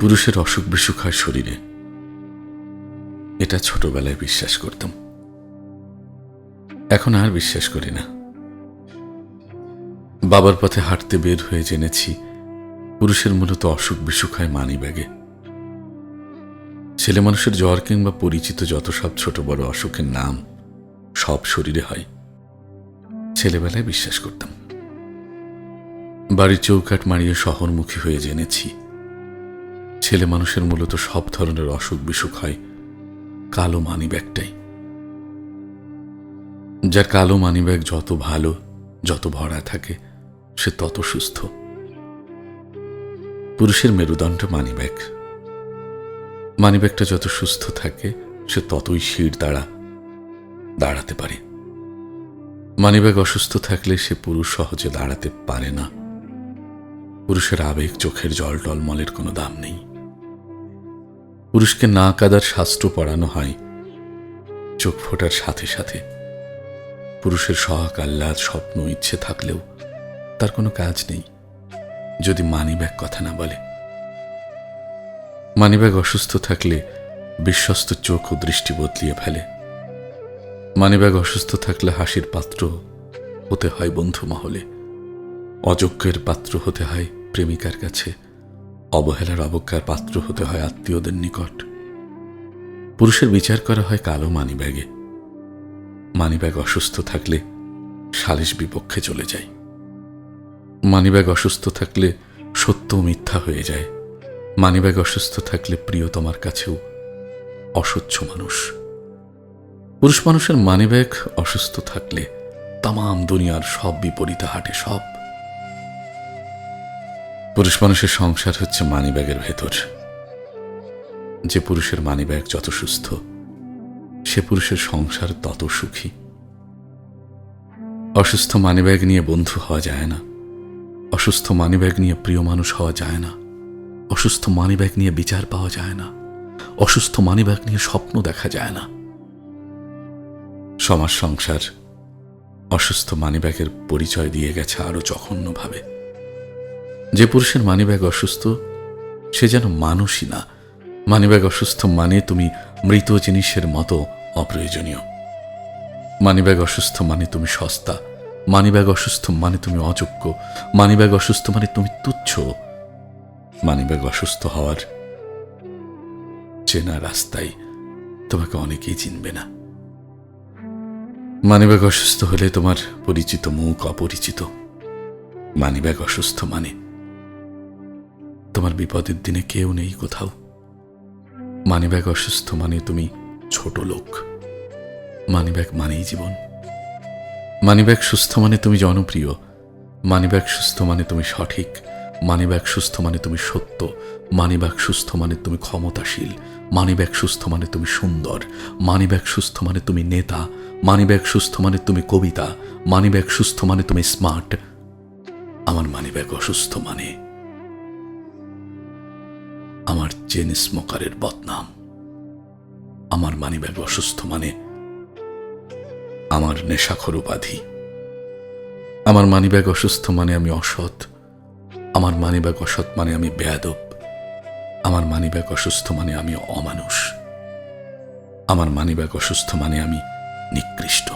পুরুষের অসুখ বিসুখ হয় শরীরে। এটা ছোটবেলায় বিশ্বাস করতাম। এখন আর বিশ্বাস করি না। বাবার পথে হাঁটতে বের হয়ে জেনেছি, পুরুষের মূলত অসুখ বিসুখ হয় মানি ব্যাগে। ছেলে মানুষের জ্বর কিংবা পরিচিত যত সব ছোট বড় অসুখের নাম, সব শরীরে হয়। ছেলেবেলায় বিশ্বাস করতাম। বাড়ির চৌকাট মারিয়ে শহরমুখী হয়ে জেনেছি ছেলে মানুষের মূলত সব ধরনের অসুখ বিসুখ হয় কালো মানি ব্যাগটাই। যার কালো মানি ব্যাগ যত ভালো, যত ভরা থাকে, সে তত সুস্থ। পুরুষের মেরুদণ্ড মানি ব্যাগ। মানি ব্যাগটা যত সুস্থ থাকে, সে ততই শির দ্বারা দাঁড়াতে পারে। মানিব্যাগ অসুস্থ থাকলে সে পুরুষ সহজে দাঁড়াতে পারে না। পুরুষের আবেগ চোখের জল টলমলের কোনো দাম নেই। পুরুষকে না কাদার শাস্ত্র পড়ানো হয়। চোখ ফোটার সাথে সাথে পুরুষের শখ আহ্লাদ, স্বপ্ন, ইচ্ছে থাকলেও তার কোনো কাজ নেই, যদি মানিব্যাগ কথা না বলে। মানিব্যাগ অসুস্থ থাকলে বিশ্বস্ত চোখ ও দৃষ্টি বদলিয়ে ফেলে। মানিব্যাগ অসুস্থ থাকলে হাসির পাত্র হতে হয় বন্ধু মহলে। অযোগ্যের পাত্র হতে হয় প্রেমিকার কাছে। অবহেলার অবজ্ঞার পাত্র হতে হয় আত্মীয়দের নিকট। পুরুষের বিচার করা হয় কালো মানিব্যাগে। মানিব্যাগ অসুস্থ থাকলে সালিশ বিপক্ষে চলে যায়। মানিব্যাগ অসুস্থ থাকলে সত্য মিথ্যা হয়ে যায়। মানিব্যাগ অসুস্থ থাকলে প্রিয় তোমার কাছেও অসহ্য মানুষ। পুরুষ মানুষের মানিব্যাগ অসুস্থ থাকলে তাম দুনিয়ার সব বিপরীতে হাঁটে সব পুরুষ মানুষের সংসার হচ্ছে মানিব্যাগের ভেতর। যে পুরুষের মানিব্যাগ যত সুস্থ, সে পুরুষের সংসার তত সুখী। অসুস্থ মানিব্যাগ নিয়ে বন্ধু হওয়া যায় না। অসুস্থ মানিব্যাগ নিয়ে প্রিয় মানুষ হওয়া যায় না। অসুস্থ মানিব্যাগ নিয়ে বিচার পাওয়া যায় না। অসুস্থ মানিব্যাগ নিয়ে স্বপ্ন দেখা যায় না। সমাজ সংসার অসুস্থ মানিব্যাগের পরিচয় দিয়ে গেছে আরও জঘন্যভাবে। যে পুরুষের মানিব্যাগ অসুস্থ, সে যেন মানুষই না। মানিব্যাগ অসুস্থ মানে তুমি মৃত জিনিসের মতো অপ্রয়োজনীয়। মানিব্যাগ অসুস্থ মানে তুমি সস্তা। মানিব্যাগ অসুস্থ মানে তুমি অযোগ্য। মানিব্যাগ অসুস্থ মানে তুমি তুচ্ছ। মানিব্যাগ অসুস্থ হওয়ার চেনা রাস্তায় তোমাকে অনেকেই চিনবে না। মানিব্যাগ অসুস্থ হলে তোমার পরিচিত মুখ অপরিচিত। মানিব্যাগ অসুস্থ মানে তোমার বিপদের দিনে কেউ নেই কোথাও। মানিব্যাগ অসুস্থ মানে তুমি ছোট লোক। মানিব্যাগ মানেই জীবন। মানিব্যাগ সুস্থ মানে তুমি জনপ্রিয়। মানিব্যাগ সুস্থ মানে তুমি সঠিক। মানিব্যাগ সুস্থ মানে তুমি সত্য। মানিব্যাগ সুস্থ মানে তুমি ক্ষমতাশীল। মানিব্যাগ সুস্থ মানে তুমি সুন্দর। মানিব্যাগ সুস্থ মানে তুমি নেতা। মানিব্যাগ সুস্থ মানে তুমি কবিতা। মানিব্যাগ সুস্থ মানে তুমি স্মার্ট। আমার মানিব্যাগ অসুস্থ মানে চেন স্মোকারের বদনাম। আমার মানিব্যাগ অসুস্থ মানে আমার নেশাখর উপাধি। আমার মানিব্যাগ অসুস্থ মানে আমি অসৎ। আমার মানিব্যাগ অসৎ মানে আমি বেয়াদব। আমার মানিব্যাগ অসুস্থ মানে আমি অমানুষ। আমার মানিব্যাগ অসুস্থ মানে আমি নিকৃষ্ট।